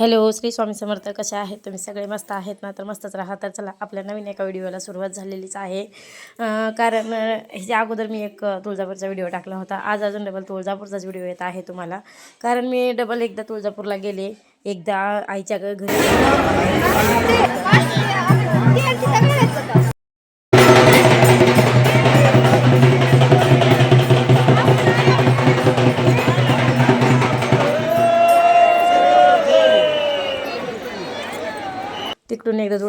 Hello Shri Swami Samarth कसे आहेत? तुम्ही सगळे मस्त आहेत ना? तर मस्तच राहा. तर चला आपल्या नवीन एका व्हिडिओला सुरुवात झालेलीच आहे. कारण ह्याच्या अगोदर मी एक तुळजापूरचा व्हिडिओ टाकला होता. आज अजून डबल तुळजापूरचाच व्हिडिओ येत आहे तुम्हाला. कारण मी डबल एकदा तुळजापूरला गेले. एकदा आईच्या घ- घरी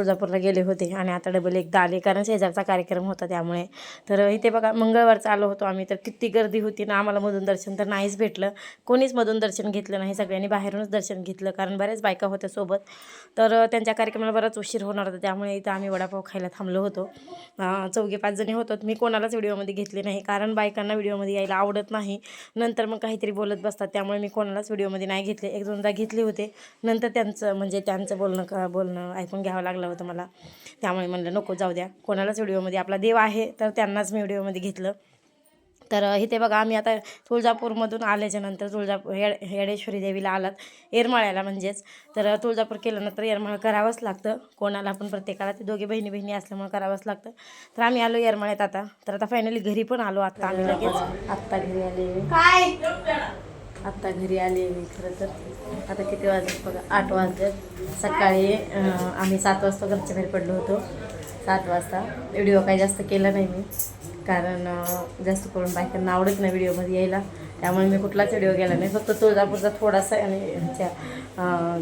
तुळजापूरला गेले होते आणि आता डबल एकदा आले. कारण शेजारचा कार्यक्रम होता त्यामुळे. तर इथे बघा मंगळवारचा आलो होतो आम्ही. तर किती गर्दी होती ना आम्हाला मधून दर्शन तर नाहीच भेटलं. कोणीच मधून दर्शन घेतलं नाही. सगळ्यांनी बाहेरूनच दर्शन घेतलं. कारण बऱ्याच बायका होत्या सोबत. तर त्यांच्या कार्यक्रमाला बराच उशीर होणार होता. त्यामुळे इथं आम्ही वडापाव खायला थांबलो होतो. चौघे पाच जणी होतो. मी कोणालाच व्हिडिओमध्ये घेतले नाही. कारण बायकांना व्हिडिओमध्ये यायला आवडत नाही. नंतर मग काहीतरी बोलत बसतात. त्यामुळे मी कोणालाच व्हिडिओमध्ये नाही घेतले. एक दोनदा घेतले होते. नंतर त्यांचं म्हणजे त्यांचं बोलणं का बोलणं ऐकून घ्यावं लागलं होतं. मला. त्यामुळे म्हणलं नको जाऊ द्या. कोणालाच व्हिडिओमध्ये आपला देव आहे तर त्यांनाच मी व्हिडिओमध्ये घेतलं. तर इथे बघा आम्ही आता तुळजापूरमधून आल्याच्यानंतर तुळजापूर येड येडेश्वरी देवीला आलात. येरमाळ्याला म्हणजेच. तर तुळजापूर केल्यानंतर येरमाळ करावंच लागतं. कोणाला पण प्रत्येकाला ते दोघे बहिणी बहिणी असल्यामुळे करावंच लागतं. तर आम्ही आलो येरमाळ्यात आता. तर आता फायनली घरी पण आलो आत्ता आम्ही लगेच. आत्ता घरी आले. काय? आत्ता घरी आले मी खरं तर. आता किती वाजले बघा? आठ वाजले सकाळी आम्ही सात वाजता घरच्या बाहेर पडलो होतो. सात वाजता. व्हिडिओ काही जास्त केला नाही मी. कारण जास्त करून बायकांना आवडत नाही व्हिडिओमध्ये यायला. त्यामुळे मी कुठलाच व्हिडिओ गेला नाही. फक्त तुळजापूरचा थोडासा आणि ह्याच्या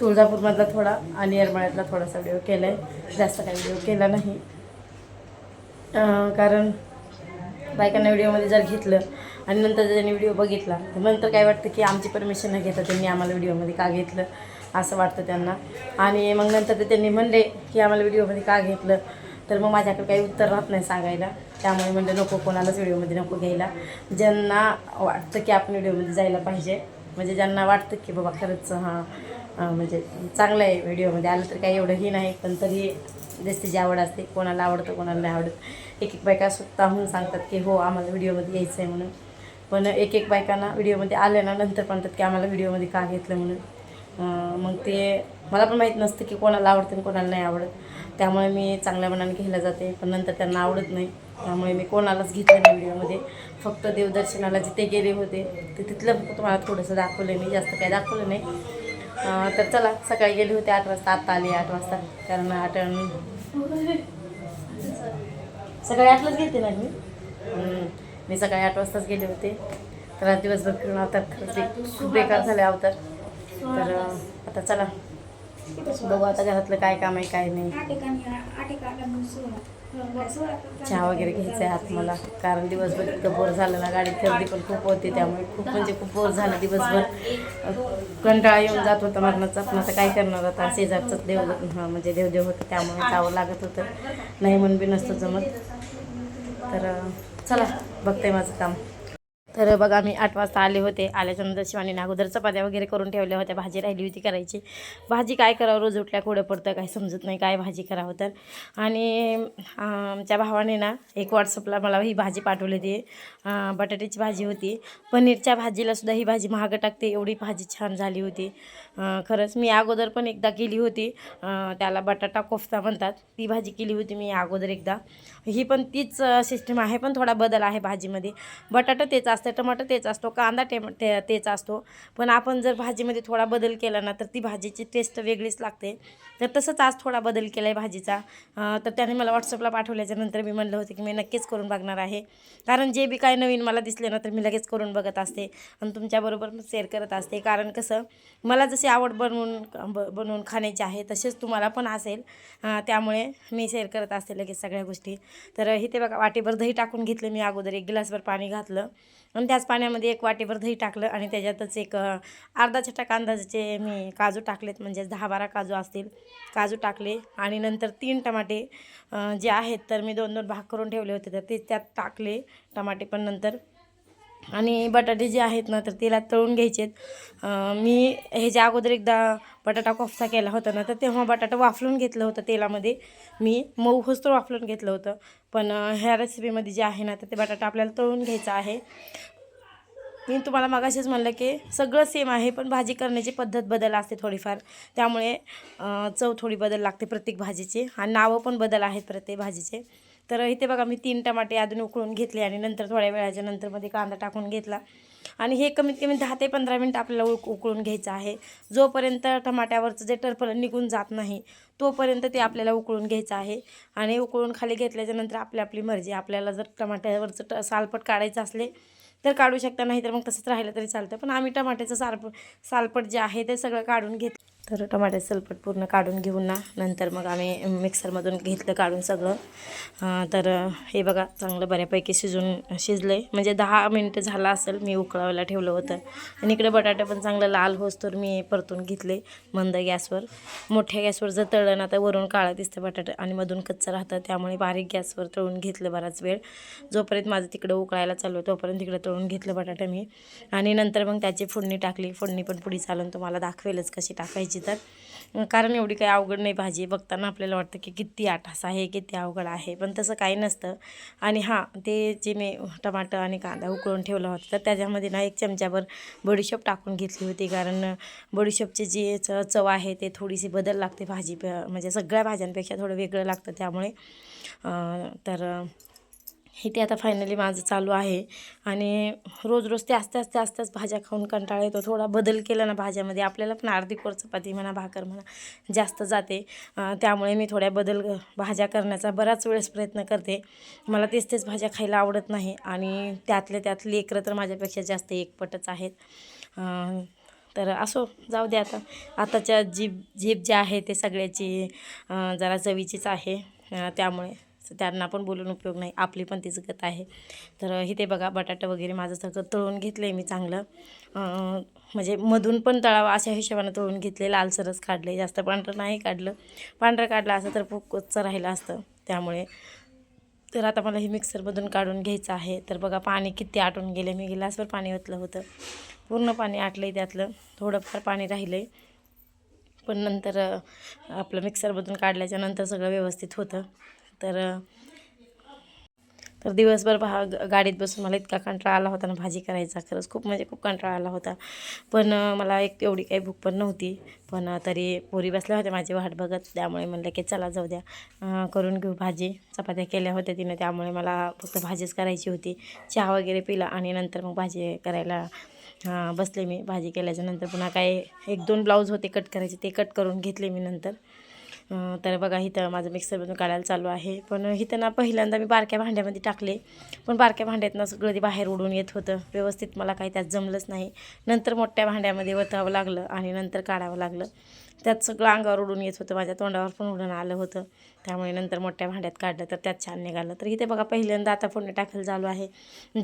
तुळजापूरमधला थोडा आणि येरमाळ्यातला थोडासा व्हिडिओ केला आहे जास्त काही व्हिडिओ केला नाही. कारण बायकांना व्हिडिओमध्ये जर घेतलं आणि नंतर त्यांनी व्हिडिओ बघितला तर नंतर काय वाटतं की आमची परमिशन न घेता त्यांनी आम्हाला व्हिडिओमध्ये का घेतलं? असं वाटतं त्यांना. आणि मग नंतर ते त्यांनी म्हणले की आम्हाला व्हिडिओमध्ये का घेतलं? तर मग माझ्याकडे काही उत्तर राहत नाही सांगायला. त्यामुळे म्हणलं नको कोणालाच व्हिडिओमध्ये नको घ्यायला. ज्यांना वाटतं की आपण व्हिडिओमध्ये जायला पाहिजे म्हणजे ज्यांना वाटतं की बाबा खरंच हां म्हणजे चांगलं आहे व्हिडिओमध्ये आलं तर काही एवढंही नाही पण तरी जास्तीची आवड असते कोणाला आवडतं कोणाला नाही आवडत. एक एक बायका स्वतःहून सांगतात की हो आम्हाला व्हिडिओमध्ये यायचं आहे म्हणून. पण एक एक बायकांना व्हिडिओमध्ये आल्या ना नंतर म्हणतात की आम्हाला व्हिडिओमध्ये का घेतलं म्हणून. मग ते मला पण माहीत नसतं की कोणाला आवडतं आणि कोणाला नाही आवडत. त्यामुळे मी चांगल्या मनाने घ्यायला जाते पण नंतर त्यांना आवडत नाही. त्यामुळे मी कोणालाच घेतलं नाही व्हिडिओमध्ये. फक्त देवदर्शनाला जिथे गेले होते ते तिथलं फक्त तुम्हाला थोडंसं दाखवलं मी जास्त काही दाखवलं नाही. तर चला सकाळी गेले होते आठ वाजता आत्ता आले आठ वाजता. कारण आठ सकाळी आठलाच घेते ना मी मी सकाळी आठ वाजताच गेले होते. तर आज दिवसभर फिरून अवतार खरंच खूप बेकार झाले अवतार. तर आता चला. बघू आता घरातलं काय काम आहे काय नाही. चहा वगैरे घ्यायचा आहे आत मला. कारण दिवसभर इतकं बोर झालं ना गाडीत गर्दी पण खूप होती त्यामुळे खूप म्हणजे खूप बोर झालं दिवसभर. कंटाळा येऊन जात होता मरणाचा पण आता काय करणार आता? शेजारचं देव म्हणजे देवदेव होतं त्यामुळे जावं लागत होतं. नाही म्हणून बी नसतं जमत. तर चला. बघते माझं काम. तर बघा मी आठ वाजता आले होते. आल्याच्यानंतर शिवानीने अगोदर चपात्या वगैरे करून ठेवल्या होत्या. भाजी राहिली होती करायची. भाजी काय करावं? रोज उठल्या कुठं पडतं? काही समजत नाही काय भाजी करावं तर. आणि आमच्या भावाने ना एक व्हॉट्सअपला मला ही भाजी पाठवली होती. बटाट्याची भाजी होती. पनीरच्या भाजीला सुद्धा ही भाजी महाग टाकते. एवढी भाजी छान झाली होती. खरंच मी अगोदर पण एकदा केली होती. त्याला बटाटा कोफ्ता म्हणतात. ती भाजी केली होती मी अगोदर एकदा. ही पण तीच सिस्टम आहे पण थोडा बदल आहे भाजीमध्ये. बटाटा तेच असतं. टमाटर तेच असतो कांदा टेम ते तेच असतो. पण आपण जर भाजीमध्ये थोडा बदल केला ना तर ती भाजीची टेस्ट वेगळीच लागते. तर तसंच आज थोडा बदल केला आहे भाजीचा तर त्याने मला व्हॉट्सअपला पाठवल्याच्या नंतर मी म्हणलं होतं की मी नक्कीच करून बघणार आहे. कारण जे बी काय नवीन मला दिसले ना तर मी लगेच करून बघत असते आणि तुमच्याबरोबर शेअर करत असते. कारण कसं मला जशी आवड बनवून ब बनवून खाण्याची आहे तसेच तुम्हाला पण असेल. त्यामुळे मी शेअर करत असते लगेच सगळ्या गोष्टी. तर इथे बघा वाटेभर दही टाकून घेतलं मी अगोदर. एक गिलासभर पाणी घातलं. आणि त्याच पाण्यामध्ये एक वाटीभर दही टाकलं आणि त्याच्यातच एक अर्धा छटाक अंदाजाचे मी काजू टाकलेत म्हणजे दहा बारा काजू असतील. काजू टाकले आणि नंतर तीन टमाटे जे आहेत तर मी दोन दोन भाग करून ठेवले होते तर ते त्यात टाकले. टमाटे पण नंतर आणि बटाटे जे आहेत ना तर तेलात तळून घ्यायचेत. मी ह्याच्या अगोदर एकदा बटाटा कोफ्ता केला होता ना तर तेव्हा बटाटा वाफलून घेतलं होतं तेलामध्ये. मी मऊ होस्तर वाफलून घेतलं होतं. पण ह्या रेसिपीमध्ये जे आहे ना तर ते बटाटा आपल्याला तळून घ्यायचा आहे. मी तुम्हाला मागाशीच म्हणलं की सगळं सेम आहे पण भाजी करण्याची पद्धत बदल असते थोडीफार. त्यामुळे चव थोडी बदल लागते प्रत्येक भाजीची. आणि नावं पण बदल आहेत प्रत्येक भाजीचे. तर इथे बघा मी तीन टमाटे अजून उकळून घेतले आणि नंतर थोड्या वेळाच्या नंतर मध्ये कांदा टाकून घेतला. आणि हे कमीत कमी दहा ते पंधरा मिनटं आपल्याला उक उकळून घ्यायचं आहे. जोपर्यंत टमाट्यावरचं जे टरफलं निघून जात नाही तोपर्यंत ते आपल्याला उकळून घ्यायचं आहे. आणि उकळून खाली घेतल्याच्या नंतर आपली आपली मर्जी. आपल्याला जर टमाट्यावरचं ट सालपट काढायचं असले तर काढू शकता नाही तर मग तसंच राहिलं तरी चालतं. पण आम्ही टमाट्याचं सालप सालपट जे आहे ते सगळं काढून घेत तर टमाट्याचं सलपट पूर्ण काढून घेऊन ना नंतर मग आम्ही मिक्सरमधून घेतलं काढून सगळं. तर हे बघा चांगलं बऱ्यापैकी शिजून शिजलं आहे म्हणजे दहा मिनटं झालं असेल मी उकळायला ठेवलं होतं. आणि इकडे बटाटे पण चांगलं लाल होस तर मी परतून घेतले मंद गॅसवर. मोठ्या गॅसवर जर तळलं ना तर वरून काळं दिसतं बटाटे आणि मधून कच्चं राहतं. त्यामुळे बारीक गॅसवर तळून घेतलं बराच वेळ. जोपर्यंत माझं तिकडं उकळायला चालू आहे तोपर्यंत तिकडे तळून घेतलं बटाटा मी. आणि नंतर मग त्याची फोडणी टाकली. फोडणी पण पुढे चालून तुम्हाला दाखवेलच कशी टाकायची. तर. कारण एवढी काही अवघड नाही भाजी. बघताना आपल्याला वाटतं की किती आठास आहे किती अवघड आहे. पण तसं काही नसतं. आणि हां ते जे मी टमाटर आणि कांदा उकळून ठेवला होता तर त्याच्यामध्ये ना एक चमच्यावर बडीशोप टाकून घेतली होती. कारण बडीशोपची जी च चव आहे ते थोडीशी बदल लागते भाजी. प- म्हणजे सगळ्या भाज्यांपेक्षा थोडं वेगळं लागतं त्यामुळे. तर हे ते आता फायनली माझं चालू आहे. आणि रोज रोज ते आस्ते आस्ते आस्तेच भाज्या खाऊन कंटाळा येतो. थोडा बदल केला ना भाज्यामध्ये आपल्याला पण अर्धी कोर चपाती म्हणा भाकर म्हणा जास्त जाते. त्यामुळे मी थोड्या बदल भाज्या करण्याचा बराच वेळेस प्रयत्न करते. मला तेच तेच भाज्या खायला आवडत नाही. आणि त्यातले त्यात लेकरं तर माझ्यापेक्षा जास्त एकपटच आहेत. तर असो जाऊ दे आता. आताच्या जीभ जीभ जे आहे ते सगळ्याची जरा चवीचीच आहे. त्यामुळे त्यांना पण बोलून उपयोग नाही. आपली पण तीच गत आहे. तर इथे बघा बटाटा वगैरे माझं सगळं तळून घेतलं आहे मी चांगलं. म्हणजे मधून पण तळावा अशा हिशोबानं तळून घेतले लालसरच काढले जास्त पांढरं नाही काढलं. पांढरं काढलं असं तर कच्चं राहिलं असतं. त्यामुळे तर आता मला हे मिक्सरमधून काढून घ्यायचं आहे. तर बघा पाणी किती आटून गेले मी गिलासभर पाणी ओतलं होतं. पूर्ण पाणी आटलं आहे त्यातलं. थोडंफार पाणी राहिलं आहे पण नंतर आपलं मिक्सरमधून काढल्याच्या नंतर सगळं व्यवस्थित होतं. तर तर दिवसभर भा ग- गाडीत बसून मला इतका कंटाळा आला होता ना भाजी करायचा. खरंच खूप म्हणजे खूप कंटाळा आला होता. पण मला एक एवढी काही भूक पण नव्हती. पण तरी पोरी बसल्या होत्या माझी वाट बघत. त्यामुळे म्हणलं की चला जाऊ द्या. करून घेऊ भाजी. चपात्या केल्या होत्या तिने. त्यामुळे मला फक्त भाजीच करायची होती. चहा वगैरे पिला आणि नंतर मग भाजी करायला बसले मी. भाजी केल्याच्यानंतर पुन्हा काय एक दोन ब्लाऊज होते कट करायचे. ते कट करून घेतले मी नंतर. तर बघा इथं माझं मिक्सरमधून काढायला चालू आहे. पण इथं ना पहिल्यांदा मी बारक्या भांड्यामध्ये टाकले. पण बारक्या भांड्यातनं सगळं ते बाहेर उडून येत होतं. व्यवस्थित मला काही त्यात जमलंच नाही. नंतर मोठ्या भांड्यामध्ये वतावं लागलं आणि नंतर काढावं लागलं. त्यात सगळं अंगावर उडून येत होतं. माझ्या तोंडावर पण उडून आलं होतं. त्यामुळे नंतर मोठ्या भांड्यात काढलं तर त्यात छान निघालं. तर इथे बघा पहिल्यांदा आता फोडणी टाकायला चालू आहे.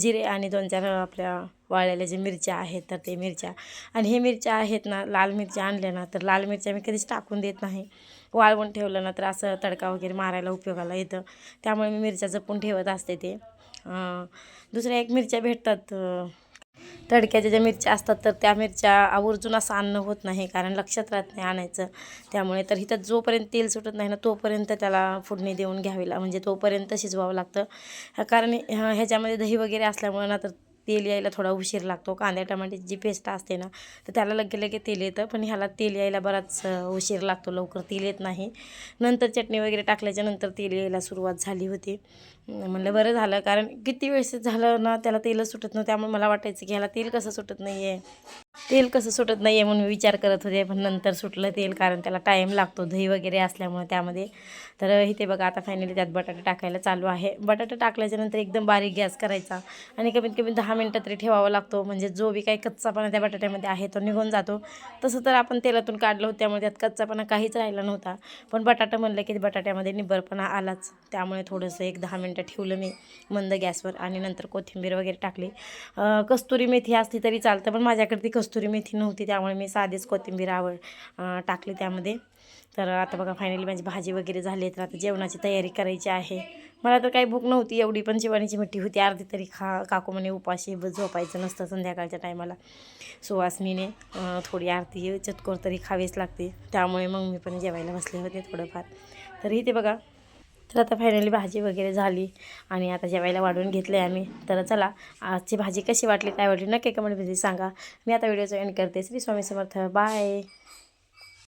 जिरे आणि दोन चार आपल्या वाळलेल्या जे मिरच्या आहेत तर ते मिरच्या. आणि हे मिरच्या आहेत ना लाल मिरच्या आणल्या ना तर लाल मिरच्या मी कधीच टाकून देत नाही. वाळवून ठेवलं ना तर असं तडका वगैरे मारायला उपयोगाला येतं त्यामुळे मी मिरच्या जपून ठेवत असते ते. दुसऱ्या एक मिरच्या भेटतात तडक्याच्या ज्या मिरच्या असतात तर त्या मिरच्या आवर्जून असं आणणं होत नाही कारण लक्षात राहत नाही आणायचं. त्यामुळे तर हिथं जोपर्यंत तेल सुटत नाही ना तोपर्यंत त्याला फोडणी देऊन घ्यावी म्हणजे तोपर्यंत शिजवावं लागतं. कारण ह्याच्यामध्ये दही वगैरे असल्यामुळे ना तर तेल यायला थोडा उशीर लागतो. कांद्या टमाट्याची जी पेस्ट असते ना तर त्याला लगे लगे तेल येतं. पण ह्याला तेल यायला बराच उशीर लागतो. लवकर तेल येत नाही. नंतर चटणी वगैरे टाकल्याच्या नंतर तेल यायला सुरुवात झाली होती. म्हणलं बरं झालं कारण किती वेळेस झालं ना त्याला तेलच सुटत नव्हतं. त्यामुळे मला वाटायचं की ह्याला तेल कसं सुटत नाही आहे तेल कसं सुटत नाही आहे म्हणून मी विचार करत होते पण नंतर सुटलं तेल कारण त्याला टाईम लागतो दही वगैरे असल्यामुळे त्यामध्ये. तर इथे बघा आता फायनली त्यात बटाटा टाकायला चालू आहे. बटाटा टाकल्याच्यानंतर एकदम बारीक गॅस करायचा आणि कमीत कमी दहा मिनटं तरी ठेवावा लागतो. म्हणजे जो बी काही कच्चापणा त्या बटाट्यामध्ये आहे तो निघून जातो. तसं तर आपण तेलातून काढलं होतं त्यामुळे त्यात कच्चापणा काहीच राहिला नव्हता. पण बटाटा म्हणलं की बटाट्यामध्ये निब्बरपणा आलाच. त्यामुळे थोडंसं एक दहा मिनटं ठेवलं मी मंद गॅसवर आणि नंतर कोथिंबीर वगैरे टाकली. कस्तुरी मेथी असली तरी चालतं पण माझ्याकडे ती कस्तुरी मेथी नव्हती त्यामुळे मी साधीच कोथिंबीर आवड टाकली त्यामध्ये. तर आता बघा फायनली माझी भाजी वगैरे झाली तर आता जेवणाची तयारी करायची आहे. मला तर काही भूक नव्हती एवढी पण जेवणाची मिठी होती अर्धी तरी खा काकू म्हणे उपाशी झोपायचं नसतं संध्याकाळच्या टायमाला. सुवासनीने थोडी आरती चतकोर तरी खावीच लागते त्यामुळे मग मी पण जेवायला बसले होते थोडंफार. तर इथे बघा तर आता फायनली भाजी वगैरे झाली आणि आता जेवायला वाढून घेतले आम्ही. तर चला आजची भाजी कशी वाटली काय वाटली नक्की कमेंटमध्ये सांगा. मी आता व्हिडिओचा एंड करते. श्री स्वामी समर्थ. बाय